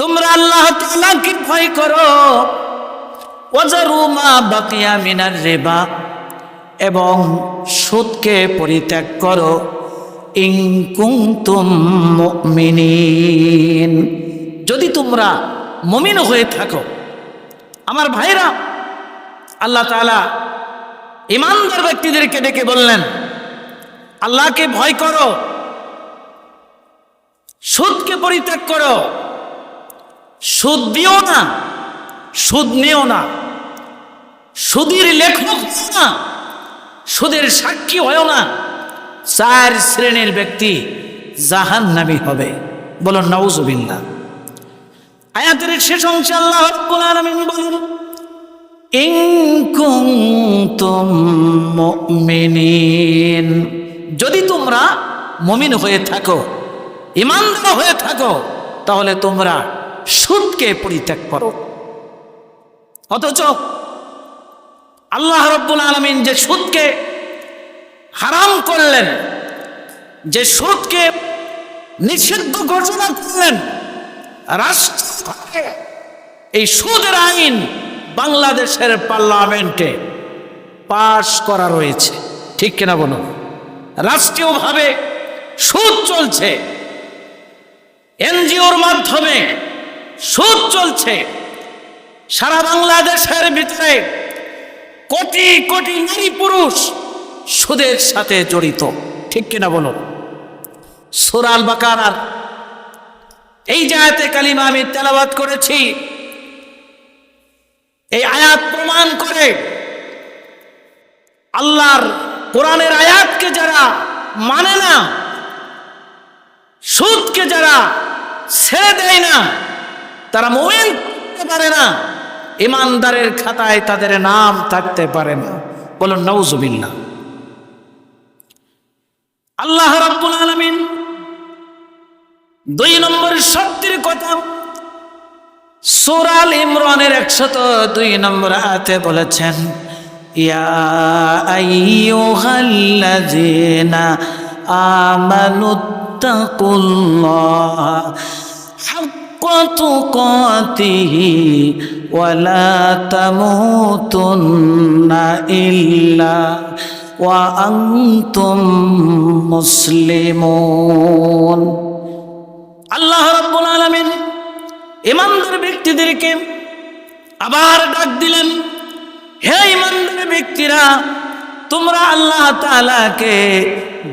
তোমরা আল্লাহ তাআলাকে ভয় করো। বাকিয়া মিনার রিবা। এবং সুদকে পরিত্যাগ করো। যদি তোমরা মমিন হয়ে থাকো, আমার ভাইরা, আল্লাহ তাআলা ইমানদার ব্যক্তিদেরকে ডেকে বললেন, আল্লাহকে ভয় করো, সুদকে পরিত্যাগ করো। সুদ দিও না, সুদ নিও না। সুদের লেখক না, সুদের সাক্ষী হয় না। চার শ্রেণির ব্যক্তি জাহান নামি হবে। বলো নওজুবিল্লা আয়াতের শেষ অংশে আল্লাহ আলামিন বলেন যদি তোমরা মমিন হয়ে থাকো ইমানদার হয়ে থাকো, তাহলে তোমরা সুদকে পরিত্যাগ করো। অথচ আল্লাহ রব্বুল আলমিন যে সুদকে হারাম করলেন, যে সুদকে নিষিদ্ধ ঘোষণা করলেন রাষ্ট্র এই সুদের আইন বাংলাদেশের পার্লামেন্টে পাশ করা রয়েছে। ঠিক কিনা বলুন রাষ্ট্রীয়ভাবে সুদ চলছে। এনজিওর মাধ্যমে সুদ চলছে। সারা বাংলাদেশের ভিতরে কোটি কোটি নারী পুরুষ সুদের সাথে জড়িত। ঠিক কিনা বলুন? সুরাল বাকারার এই জায়গাতে কালিমা আমি তেলাবাদ করেছি। এই আয়াত প্রমাণ করে আল্লাহর কোরআনের আয়াতকে যারা মানে না, সুদকে যারা ছেড়ে দেয় না তারা মোমেন করতে পারে না। ইমানদারের খাতায় তাদের নাম থাকতে পারে না। বলুন নৌজুবিল্লা আল্লাহ রাব্বুল আলামিন দুই নম্বর শক্তির কথা সুরাল ইমরানের একশত দুই নম্বর আয়াতে বলেছেন, ইয়া আমানুত্তাকুল্লাহ। তামুতুন্না ইল্লা ওয়া আনতুম মুসলিমুন। আল্লাহ রাব্বুল আলামিন ইমানদার ব্যক্তিদেরকে আবার ডাক দিলেন, হে ইমানদার ব্যক্তিরা, তোমরা আল্লাহ তাআলাকে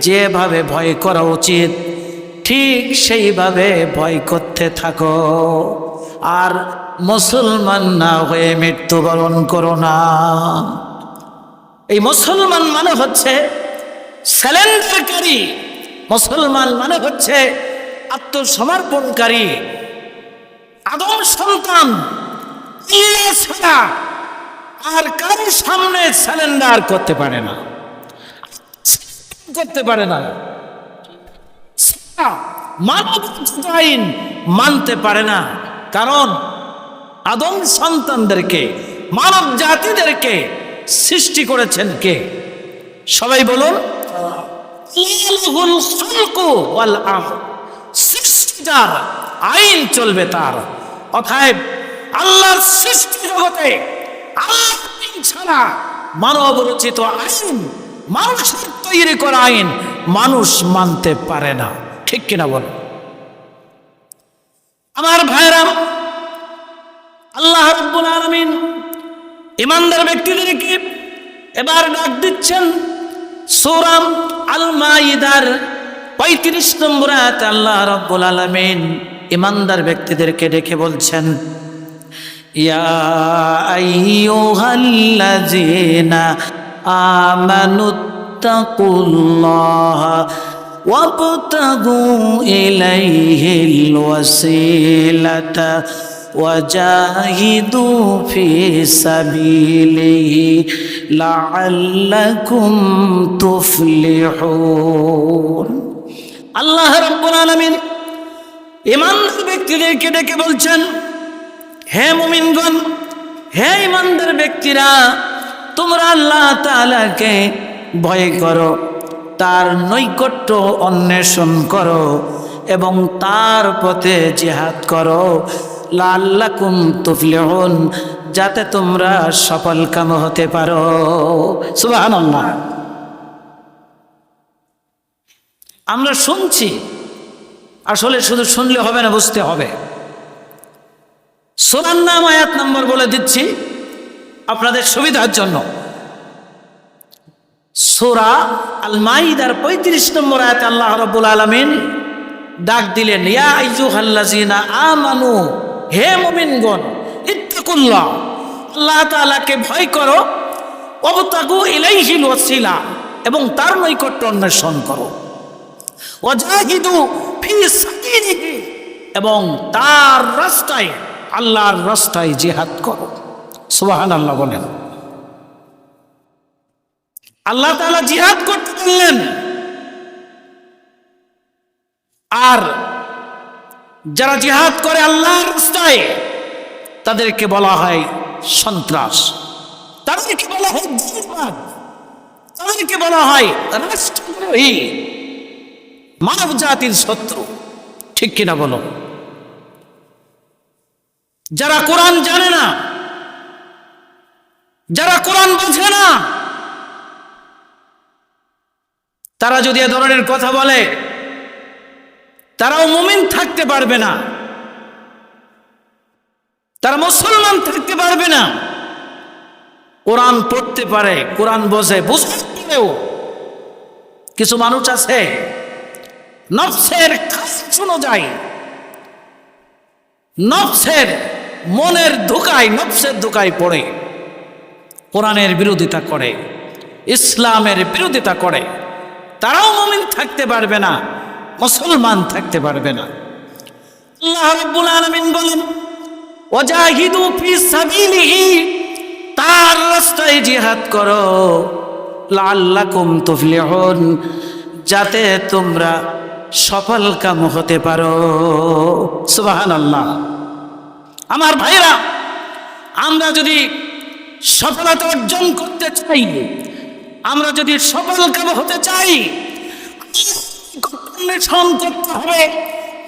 যেভাবে ভয় করা উচিত ঠিক সেইভাবে ভয় করতে থাকো। আর মুসলমান না হয়ে মৃত্যুবরণ করো না। এই মুসলমান মানে হচ্ছে স্যালেন্ডারকারী মুসলমান মানে হচ্ছে আত্মসমর্পণকারী। আদম সন্তান ছাড়া আর কারোর সামনে স্যালেন্ডার করতে পারে না। করতে পারে না। মানব আইন মানতে পারে না। কারণ আদম সন্তানদেরকে, মানব জাতিদেরকে সৃষ্টি করেছেন কে? সবাই বলুন। সৃষ্টিটার আইন চলবে তার। অতএব আল্লাহর সৃষ্টি জগতে আল্লাহ ছাড়া মানব রচিত আইন, মানুষের তৈরি করা আইন মানুষ মানতে পারে না। ঠিক কিনা বল। আমার ভাইরাম আল্লাহ রব্বুল আলামিন ইমানদার ব্যক্তিদেরকে এবার ডাক দিচ্ছেন সূরা আল মাইদার পঁয়ত্রিশ নম্বর আয়াতে আল্লাহ রব্বুল আলামিন ইমানদার ব্যক্তিদেরকে ডেকে বলছেন, ইয়া আমানুত্তাকুল্লাহ وابتغوا إليه الوسيلة وجاهدوا في سبيله لعلكم تفلحون আল্লাহ রাব্বুল আলামিন ইমানদার ব্যক্তিদেরকে ডেকে বলছেন হে মুমিনগণ হে ইমানদার ব্যক্তিরা তোমরা আল্লাহ তাআলাকে ভয় করো তার নৈকট্য অন্বেষণ করো এবং তার পথে জিহাদ করো। লাল্লাকুম তুফলিহুন, যাতে তোমরা সফল কাম হতে পারো। সুবহানাল্লাহ। আমরা শুনছি, আসলে শুধু শুনলে হবে না, বুঝতে হবে। সোনার নাম আয়াত নম্বর বলে দিচ্ছি, আপনাদের সুবিধার জন্য। সোরা আল মাইদার পঁয়ত্রিশ নম্বর আয়াত আল্লাহ রব্বুল আলমিন ডাক দিলেন, ইয়া আইয়ুহাল্লাযিনা আমানু, হে মুমিনগণ, ইত্তাকুল্লাহ, আল্লাহ তাআলাকে ভয় করো অবতাগু ইলাইহিল ওয়াসিলা, এবং তার নৈকট্য অন্বেষণ করো। ওয়াজাহিদু ফি সাবিলিহি এবং তার রাস্তায়, আল্লাহর রাস্তায় জিহাদ করো। সুবহানাল্লাহ বলেন। আল্লাহ তাআলা জিহাদ করতে বললেন আর যারা জিহাদ করে আল্লাহর রাস্তায়, তাদেরকে বলা হয় সন্ত্রাস। তাদেরকে বলা হয় তাদেরকে বলা হয় রাষ্ট্রদ্রোহী। মানব জাতির শত্রু। ঠিক কিনা বলো? যারা কোরআন জানে না, যারা কোরআন বোঝে না তারা যদি এ ধরনের কথা বলে, তারাও মুমিন থাকতে পারবে না। তারা মুসলমান থাকতে পারবে না। কোরআন পড়তে পারে, কোরআন বোঝে বুঝতেও কিছু মানুষ আছে, নফসের শোনো যায়। নফসের মনের ধোকায়, নফসের ধোকায় পড়ে। কোরআনের বিরোধিতা করে, ইসলামের বিরোধিতা করে। তারাও মমিন থাকতে পারবে না, মুসলমান থাকতে পারবে না। আল্লাহ বলেন তার রাস্তায় করো। যাতে তোমরা সফল কাম হতে পারো। সুবহানাল্লাহ। আমার ভাইরা আমরা যদি সফলতা অর্জন করতে চাই আমরা যদি সফল কাম হতে চাই করতে হবে,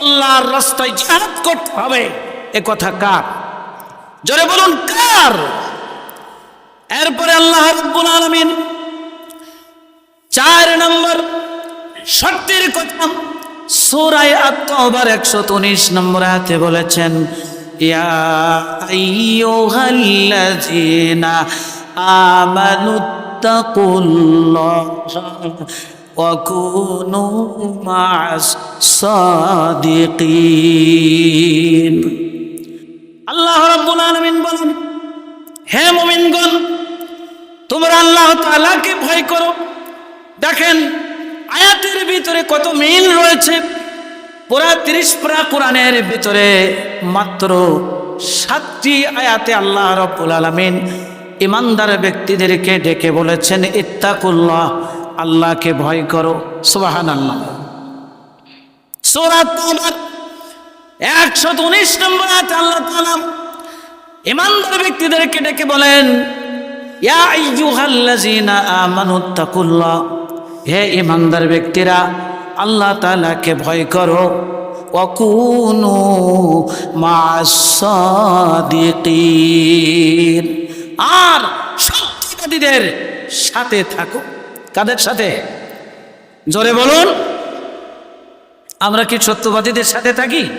আল্লাহর রাস্তায় জিহাদ করতে হবে। এ কথা কার? জোরে বলুন, কার? এরপরে আল্লাহ রাব্বুল আলামিন চার নম্বর শর্তের কথা সূরায়ে আত-তাওবার 119 নম্বর আয়াতে বলেছেন, ইয়া আইয়ুহাল্লাযীনা আমানুত্তাকুল্লাহ وكونوا مع الصادقين আল্লাহ রাব্বুল আলামিন বলেন হে মুমিনগণ তোমরা আল্লাহ তাআলাকে ভয় করো দেখেন আয়াতের ভিতরে কত মিল রয়েছে পুরা তিরিশ পুরা কোরআনের ভিতরে মাত্র সাতটি আয়াতে আল্লাহ রব্বুল আলমিন ইমানদার ব্যক্তিদেরকে ডেকে বলেছেন, ইত্তাকুল্লাহ, আল্লাহকে ভয় করো। সুবাহান আল্লাহ সৌরাত একশো উনিশ নম্বর আল্লাহ তালাম ইমানদার ব্যক্তিদেরকে ডেকে বলেন হে ইমানদার ব্যক্তিরা, আল্লাহ তাআলাকে ভয় করো। ওয়াকুনু মাসাদিকিন আর সত্যবাদীদের সাথে থাকো। কাদের সাথে? জোরে বলুন। আমরা কি সত্যবাদীদের সাথে থাকি?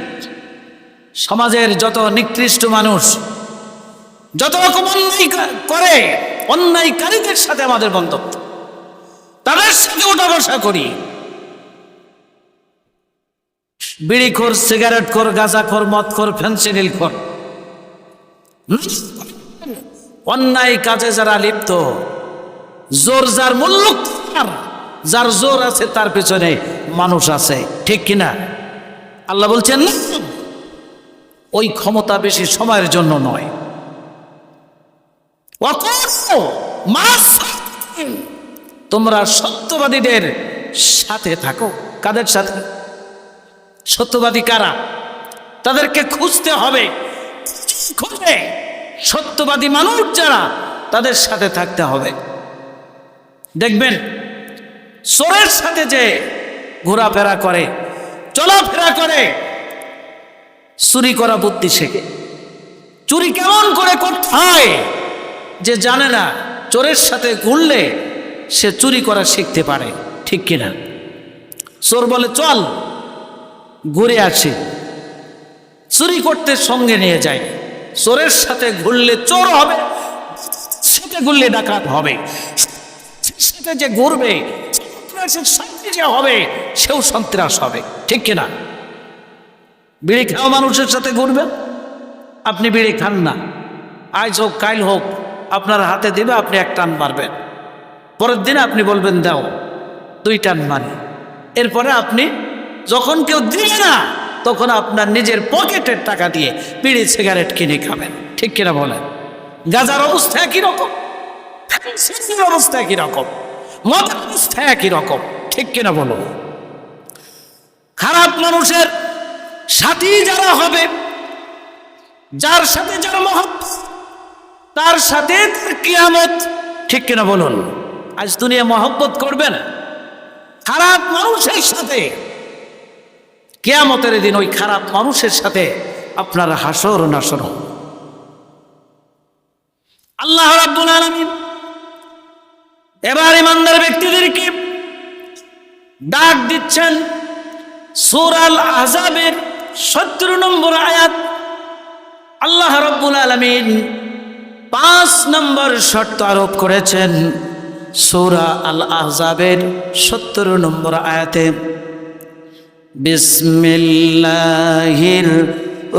সমাজের যত নিকৃষ্ট মানুষ, যত রকম অন্যায় করে, অন্যায়কারীদের সাথে আমাদের বন্ধুত্ব। তাদের সাথে ওঠা বসা করি। বিড়ি খোর সিগারেট খোর গাঁজা খোর মদ খোর ফেন্সিডিল খোর অন্যায় কাজে যারা লিপ্ত, জোর যার মূল্য যার জোর আছে তার পেছনে মানুষ আছে, ঠিক কিনা? আল্লাহ বলছেন, ওই ক্ষমতা বেশি সময়ের জন্য নয়। তোমরা সত্যবাদীদের সাথে থাকো। কাদের সাথে? সত্যবাদী কারা? তাদেরকে খুঁজতে হবে। খুঁজবে সত্যবাদী মানুষ যারা, তাদের সাথে থাকতে হবে। দেখবেন, চোরের সাথে যে ঘোরাফেরা করে, চলাফেরা করে, চুরি করা বুদ্ধি শেখে। চুরি কেমন করে হয়, যে জানে না, চোরের সাথে ঘুরলে সে চুরি করা শিখতে পারে, ঠিক কিনা? চোর বলে, চল, ঘুরে আসি। চুরি করতে সঙ্গে নিয়ে যায়। চোরের সাথে ঘুরলে চোর হবে সাথে ঘুরলে ডাকাত হবে সাথে যে ঘুরবে যে হবে, সেও সন্ত্রাস হবে, ঠিক কিনা? বিড়ি খাওয়া মানুষের সাথে ঘুরবেন আপনি বিড়ি খান না। আজ হোক, কাল হোক, আপনার হাতে দিবে, আপনি এক টান মারবেন। পরের দিন আপনি বলবেন, দাও, দুই টান মারি। এরপরে আপনি, যখন কেউ দিবে না তখন আপনার নিজের পকেটের টাকা দিয়ে বিড়ি, সিগারেট কিনে খাবেন। ঠিক কিনা বলেন? গাজার অবস্থা একই রকম। অবস্থা একই রকম। মদের অবস্থা একই রকম। ঠিক কিনা বলো খারাপ মানুষের সাথী যারা হবে, যার সাথে যার মহব্বত, তার সাথে তার কিয়ামত। ঠিক কিনা বলুন? আজ দুনিয়া মহব্বত করবেন খারাপ মানুষের সাথে কেয়ামতের দিন ওই খারাপ মানুষের সাথে আপনার হাসর নাসর। আল্লাহ রাব্বুল আলামিন এবার ইমানদার ব্যক্তিদেরকে ডাক দিচ্ছেন সূরাল আহজাবের সতেরো নম্বর আয়াত আল্লাহ রব্বুল আলমিন পাঁচ নম্বর শর্ত আরোপ করেছেন সূরা আল আহজাবের সত্তর নম্বর আয়াতে বিসমিল্লাহির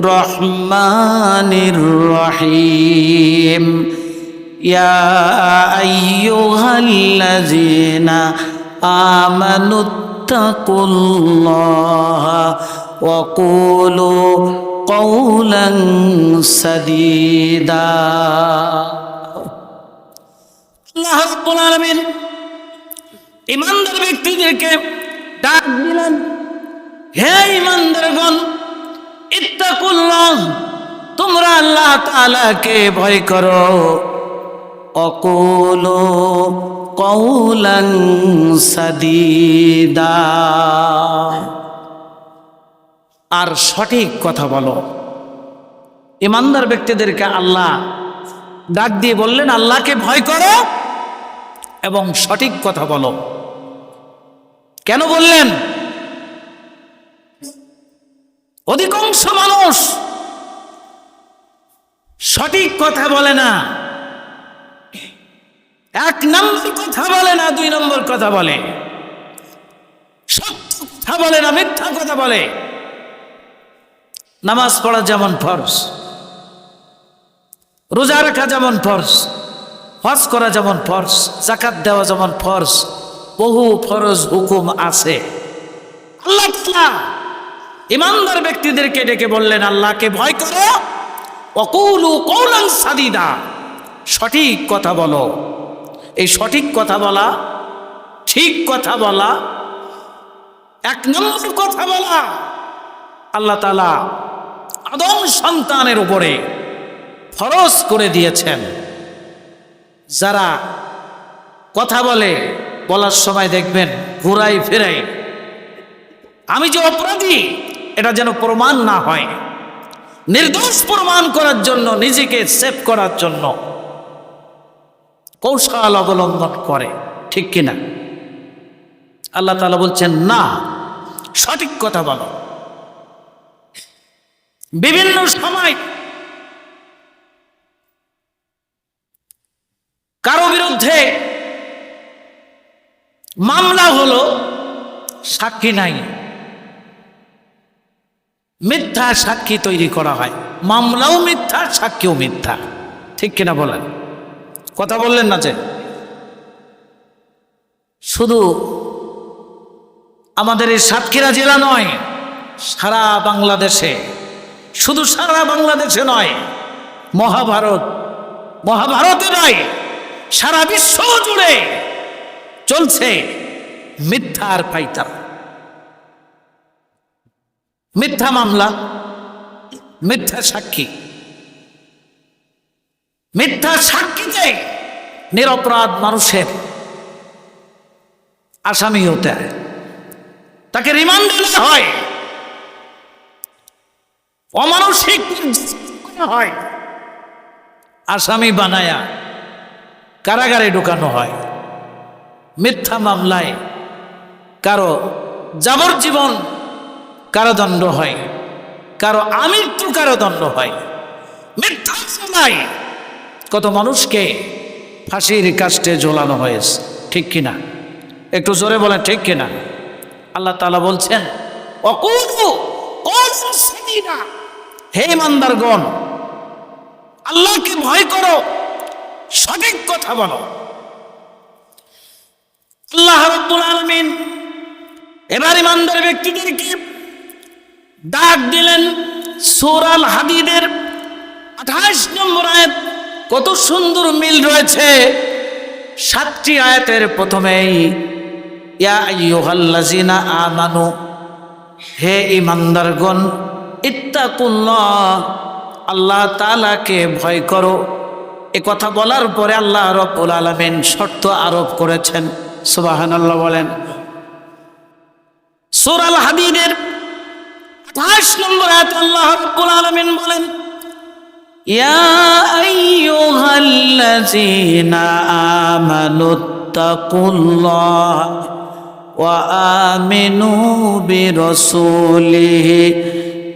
রহমানির রহিম। ইয়া আইয়ুহাল্লাযীনা আমানুত্তাকুল্লাহা ওয়া কুলু কওলান সাদীদা। আল্লাহ রাব্বুল আলামিন ইমানদার ব্যক্তিদেরকে ডাক দিলেন। হে ইমানদারগণ ইত্তাকুল্লাহ, তোমরা আল্লাহ তাআলাকে ভয় করো। অকুলো কৌলাং সাদিদা। আর সঠিক কথা বলো। ইমানদার ব্যক্তিদেরকে আল্লাহ ডাক দিয়ে বললেন, আল্লাহকে ভয় করো এবং সঠিক কথা বলো। কেন বললেন? অধিকাংশ মানুষ সঠিক কথা বলে না। এক নম্বর কথা বলে না, দুই নম্বর কথা বলে। সত্য কথা বলে না, মিথ্যা কথা বলে। নামাজ পড়া যেমন ফরজ, রোজা রাখা যেমন ফরজ, হজ করা যেমন ফরজ জাকাত দেওয়া যেমন ফরজ, বহু ফরজ হুকুম আছে। আল্লাহ ইমানদার ব্যক্তিদেরকে ডেকে বললেন, আল্লাহকে ভয় করো। অকুলু কৌলাং সাদিদা। সঠিক কথা বলো। এই সঠিক কথা বলা, ঠিক কথা বলা, এক নম্বর কথা বলা আল্লাহ তালা আদম সন্তানের উপরে ফরজ করে দিয়েছেন। যারা কথা বলে, বলার সময় দেখবেন ঘুরাই ফেরাই আমি যে অপরাধী এটা যেন প্রমাণ না হয়। নির্দোষ প্রমাণ করার জন্য, নিজেকে সেভ করার জন্য কৌশল অবলম্বন করে, ঠিক কিনা? আল্লাহ তালা বলছেন, না, সঠিক কথা বলো। বিভিন্ন সময় কারও বিরুদ্ধে মামলা হলো, সাক্ষী নাই। মিথ্যা সাক্ষী তৈরি করা হয়। মামলাও মিথ্যা, সাক্ষীও মিথ্যা। ঠিক কিনা বলেন? কথা বললেন না যে? শুধু আমাদের এই সাতক্ষীরা জেলা নয়, সারা বাংলাদেশে, শুধু সারা বাংলাদেশে নয়, মহাভারত, মহাভারতে নয়, সারা বিশ্ব জুড়ে চলছে মিথ্যা আর পাইতার। মিথ্যা মামলা, মিথ্যা সাক্ষী। মিথ্যা সাক্ষীতে নিরপরাধ মানুষের আসামি হতে হয়। তাকে রিমান্ডে হয়। অমানসিক হয়। আসামি বানায়া কারাগারে ঢোকানো হয়। মিথ্যা মামলায় কারও যাবজ্জীবন কারাদণ্ড হয়, কারও আমৃত্যু কারাদণ্ড হয়। মিথ্যা মামলায় কত মানুষকে ফাঁসির কাস্টে ঝোলানো হয়েছে, ঠিক কিনা? একটু জোরে বলেন, ঠিক কিনা? আল্লাহ তালা বলছেন হে ইমানদারগণ, আল্লাহকে ভয় করো, সঠিক কথা বলো। আল্লাহ রব্বুল আলমিন, এবার ইমানদার ব্যক্তিদেরকে ডাক দিলেন, সোরাল হাদিদের আঠাশ নম্বর আয়াত, কত সুন্দর মিল রয়েছে। সাতটি আয়াতের প্রথমেই, ইয়া আমানু, হে ইমানদারগণ ইত্তাকুল্লাহ, আল্লাহ তাআলাকে ভয় করো। এ কথা বলার পরে আল্লাহ রব্বুল আলামিন শর্ত আরোপ করেছেন। সুবহানাল্লাহ বলেন। সূরা আল হাদিদের 28 নম্বর আয়াতে আল্লাহ রব্বুল আলামিন বলেন ইয়া আইয়ুহাল্লাযিনা আমানু তাকুল্লাহ وآمنوا برسوله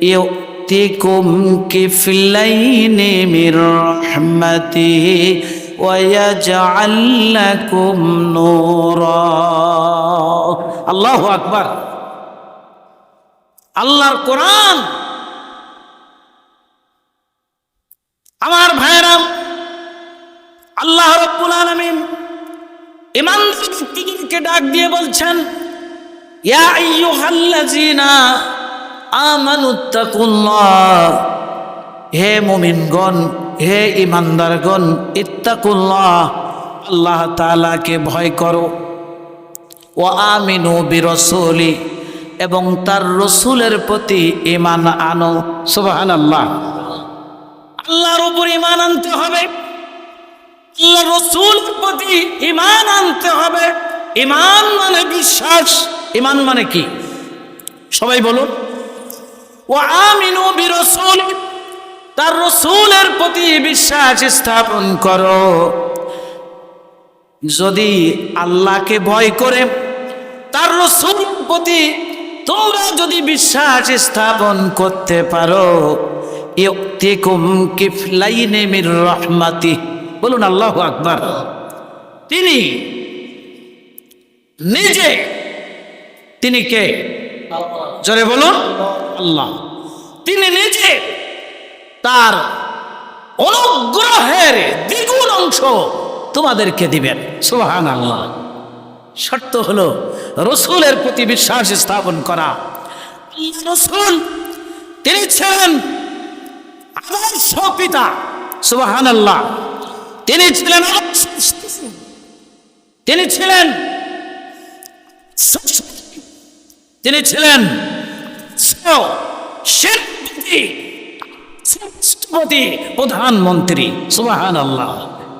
يؤتكم كفلين من رحمته ويجعل لكم نورا الله أكبر আল্লাহর কোরআন। আমার ভাইরাম আল্লাহ রব্বুল আলামিন ব্যক্তিদেরকে ডাক দিয়ে বলছেন হে মুমিনগণ, হে ইমানদারগণ ইত্তাকুল্লাহ, আল্লাহ তাআলাকে ভয় করো। ও আমিনু বিরসুলি। এবং তার রসুলের প্রতি ইমান আনো। সুবহানাল্লাহ। আল্লাহর উপর ইমান আনতে হবে। আল্লাহ রসুল প্রতি ইমান আনতে হবে। ইমান মানে বিশ্বাস। ইমান মানে কি? সবাই বলুন। ও আমিনু বিরসুল। তার রসুলের প্রতি বিশ্বাস স্থাপন করো। যদি আল্লাহকে ভয় করে, তার রসুল প্রতি তোমরা যদি বিশ্বাস স্থাপন করতে পারো রহমাতি। বলুন আল্লাহ আকবর। তিনি নিজে, তিনি কে? জোরে বলুন, আল্লাহ। তিনি নিজে তার অনুগ্রহের দ্বিগুণ অংশ তোমাদেরকে দিবেন। সুহান আল্লাহ শর্ত হলো রসুলের প্রতি বিশ্বাস স্থাপন করা। রসুল, তিনি ছিলেন আমার পিতা সুবাহান আল্লাহ তিনি ছিলেন তিনি ছিলেন তিনি ছিলেন প্রধানমন্ত্রী সুবাহান আল্লাহ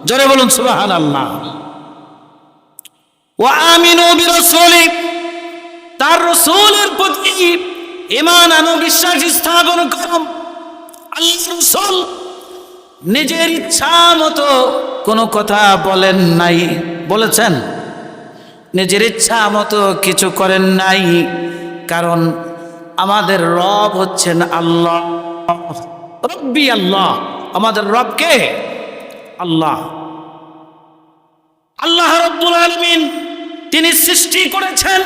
জোরে বলুন সুবাহান আল্লাহ তার প্রতি আনো, বিশ্বাস স্থাপন আল্লাহ নিজের ইচ্ছা মতো কোনো কথা বলেন নাই, বলেছেন? নিজের ইচ্ছা মতো কিছু করেন নাই, কারণ আমাদের রব হচ্ছেন আল্লাহ। রব্বি আল্লাহ। আমাদের রবকে আল্লাহ। আল্লাহ রব্বুল আলমিন তিনি সৃষ্টি করেছেন,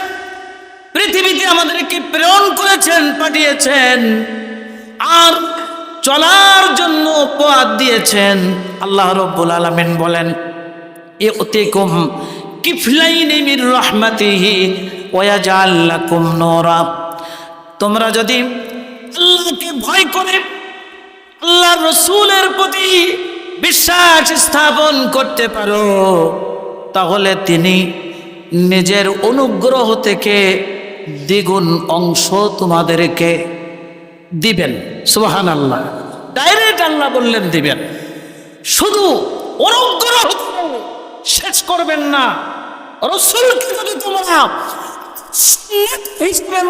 পৃথিবীতে আমাদেরকে প্রেরণ করেছেন, পাঠিয়েছেন, আর চলার জন্য উপহার দিয়েছেন। আল্লাহ রব্বুল আলমিন বলেন, ইউতিকুম কিফলাইনি মির রহমাতিহি ওয়াজাল্লাকুম নূরা। তোমরা যদি আল্লাহকে ভয় করে আল্লাহ রসুলের প্রতি বিশ্বাস স্থাপন করতে পারো। তাহলে তিনি নিজের অনুগ্রহ থেকে দ্বিগুণ অংশ তোমাদেরকে দিবেন। সুবাহান আল্লাহ ডাইরেক্ট আল্লাহ বললেন, দিবেন। শুধু অনুগ্রহ শেষ করবেন না।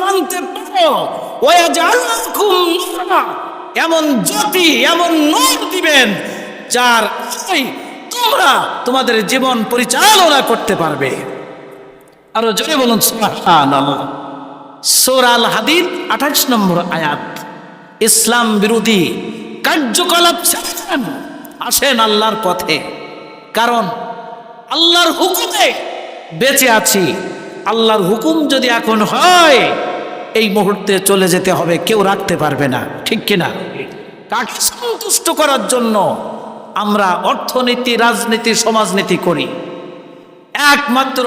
মানতে এমন জ্যোতি এমন নূর দিবেন, যার তোমরা তোমাদের জীবন পরিচালনা করতে পারবে। আরও জোরে বলুন, সুবহানাল্লাহ। সূরা আল হাদিদ 28 নম্বর আয়াত। ইসলাম বিরোধী কার্যকলাপ আসেন আল্লাহর পথে। কারণ আল্লাহর হুকুমে বেঁচে আছি। আল্লাহর হুকুম যদি এখন হয়, এই মুহূর্তে চলে যেতে হবে, কেউ রাখতে পারবে না। ঠিক কিনা? কাকে সন্তুষ্ট করার জন্য আমরা অর্থনীতি, রাজনীতি, সমাজনীতি করি। একমাত্র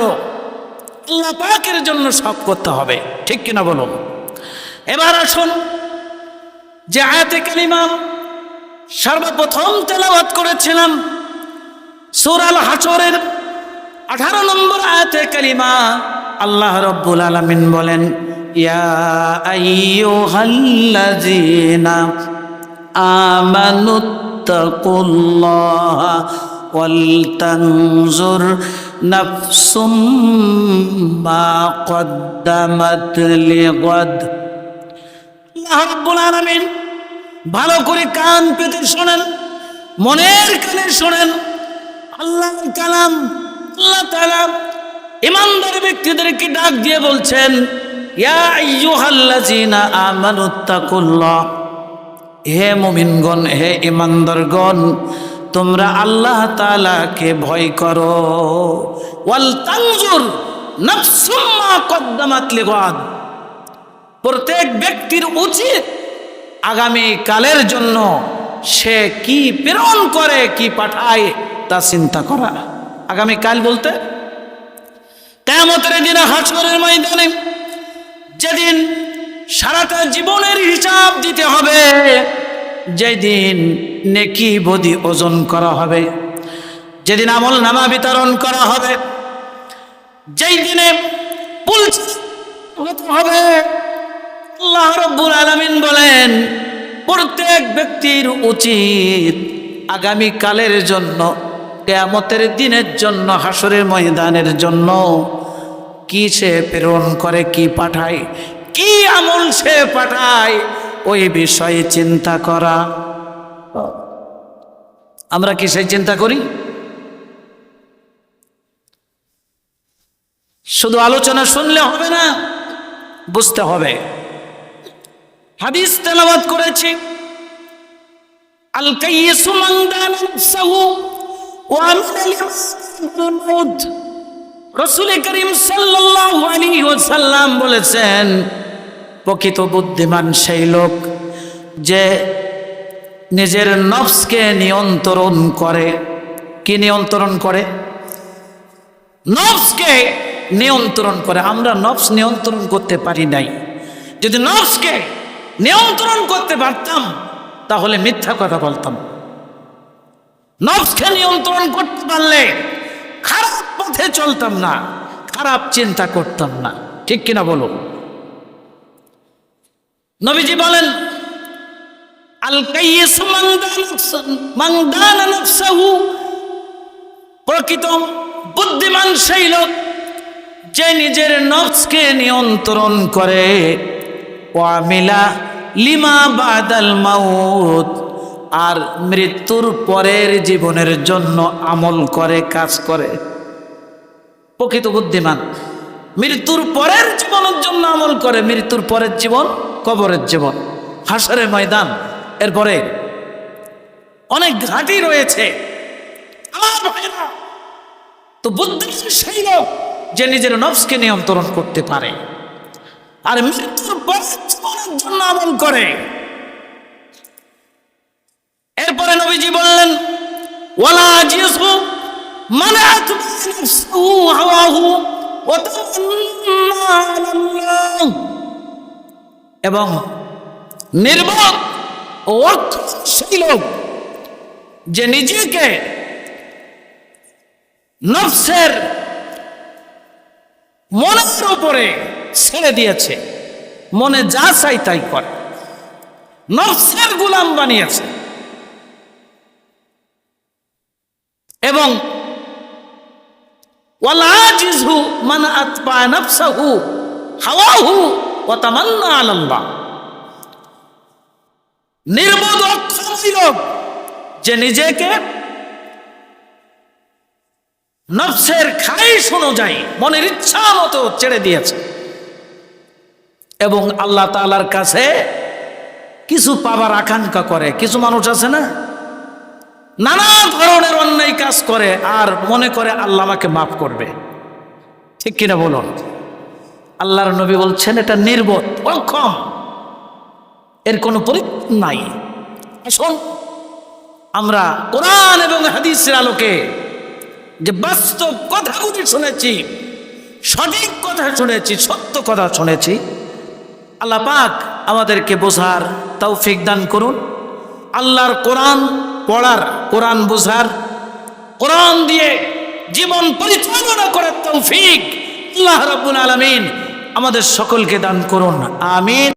আল্লাহ পাকের জন্য সব করতে হবে। ঠিক কিনা বলুন? এবার আসুন যে আয়াতে কালিমা সর্বপ্রথম তেলাওয়াত করেছিলাম, সুরাল হাসরের আঠারো নম্বর আয়াতে কালিমা আল্লাহ রব্বুল আলামিন বলেন, ইয়া আইয়ুহাল্লাযীনা নাফসুম মা কদ্দামাত লিগাদ আল্লাহ রব্বুল আলামিন ভালো করে কান পেতে শোনেন, মনের কানে শোনেন। আল্লাহ কালাম, আল্লাহ তাআলা ইমানদার ব্যক্তিদেরকে ডাক দিয়ে বলছেন, ইয়া আইয়ুহাল্লাযীনা আমানুত্তাকুল্লাহ হে মুমিনগণ, হে ইমানদারগণ তোমরা আল্লাহ তাআলাকে ভয় করো। ওয়াল তানজুর নাফসুম মা কদ্দামাত লিগাদ। প্রত্যেক ব্যক্তির উচিত আগামী কালের জন্য সে কি প্রেরণ করে, কি পাঠায়, তা চিন্তা করা। আগামী কাল বলতে কেমতের দিনে হাসরের ময়দানে যেদিন সারাটা জীবনের হিসাব দিতে হবে। যেদিন নেকি বদি ওজন করা হবে, যেদিন আমল নামা বিতরণ করা হবে, যেই দিনে হবে। আল্লাহ বলেন, প্রত্যেক ব্যক্তির উচিত আগামী কালের জন্য, কেয়ামতের দিনের জন্য হাসরের ময়দানের জন্য, কি সে প্রেরণ করে, কি পাঠায় কি আমল সে পাঠায়? ওই বিষয়ে চিন্তা করা। আমরা কি সেই চিন্তা করি? শুধু আলোচনা শুনলে হবে না, বুঝতে হবে। হাদিস তেলাওয়াত করেছি। লিমাল করিম আলাইহি বলেছেন প্রকৃত বুদ্ধিমান সেই লোক যে নিজের নফসকে নিয়ন্ত্রণ করে। কি নিয়ন্ত্রণ করে? নফসকে নিয়ন্ত্রণ করে। আমরা নফস নিয়ন্ত্রণ করতে পারি নাই। যদি নফসকে নিয়ন্ত্রণ করতে পারতাম, তাহলে মিথ্যা কথা বলতাম। নফসকে নিয়ন্ত্রণ করতে পারলে খারাপ পথে চলতাম না, খারাপ চিন্তা করতাম না। ঠিক কিনা বলুন নবীজি বলেন প্রকৃত বুদ্ধিমান সেই লোক, যে নিজের নফসকে নিয়ন্ত্রণ করে। ওয়ামিলা লিমা বাদাল মাউত। আর মৃত্যুর পরের জীবনের জন্য আমল করে, কাজ করে। প্রকৃত বুদ্ধিমান। মৃত্যুর পরের জীবনের জন্য আমল করে, মৃত্যুর পরের জীবন কবরের জীবন, হাসরের ময়দান, এরপরে অনেক ঘাঁটি রয়েছে। তো বুদ্ধি সেই লোক যে নিজের নফসকে নিয়ন্ত্রণ করতে পারে আর মৃত্যুর জন্য আমল করে। এরপরে নবীজি বললেন, ওয়ালা আলাল্লাহ। এবং নির্বোধ ও সেই লোক যে নিজেকে নফসের মনের উপরে ছেড়ে দিয়েছে, মনে যা চাই তাই করে। নফসের গুলাম বানিয়েছে। এবং ওয়ালাজিজহু মান আতবা নাফসাহু হাওয়াহু যে নিজেকে নফসের খাইশ মনের ইচ্ছা মতো ছেড়ে দিয়েছে। এবং আল্লাহ তাআলার কাছে কিছু পাবার আকাঙ্ক্ষা করে। কিছু মানুষ আছে না? নানা ধরনের অন্যায় কাজ করে আর মনে করে আল্লাহ আমাকে মাফ করবে। ঠিক কিনা বলুন? আল্লাহর নবী বলছেন, এটা নির্বোধ, অক্ষম। এর কোনো নাই। আসুন আমরা কোরআন এবং হাদিসের আলোকে যে বাস্তব কথাগুলি শুনেছি, সঠিক কথা শুনেছি, সত্য কথা শুনেছি, আল্লাহ পাক আমাদেরকে বোঝার তৌফিক দান করুন। আল্লাহর কোরআন পড়ার, কোরআন বোঝার, কোরআন দিয়ে জীবন পরিচালনা করার তৌফিক আল্লাহ রাব্বুল আলামিন আমাদের সকলকে দান করুন আমিন।